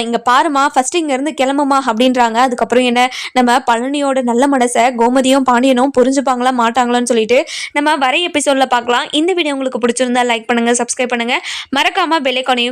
இங்கே இங்க பாருமா ஃபர்ஸ்ட் இங்க இருந்து கிளம்புமா? அப்படின்றாங்க. அதுக்கப்புறம் என்ன? நம்ம பழனியோட நல்ல மனசை கோமதியும் பாண்டியனும் புரிஞ்சுப்பாங்களா மாட்டாங்களான்னு சொல்லிட்டு நம்ம வர எபிசோட்ல பார்க்கலாம். இந்த வீடியோ உங்களுக்கு பிடிச்சிருந்தா லைக் பண்ணுங்க சப்ஸ்கிரைப் பண்ணுங்க. மறக்காம பெல்லைக்கானையும்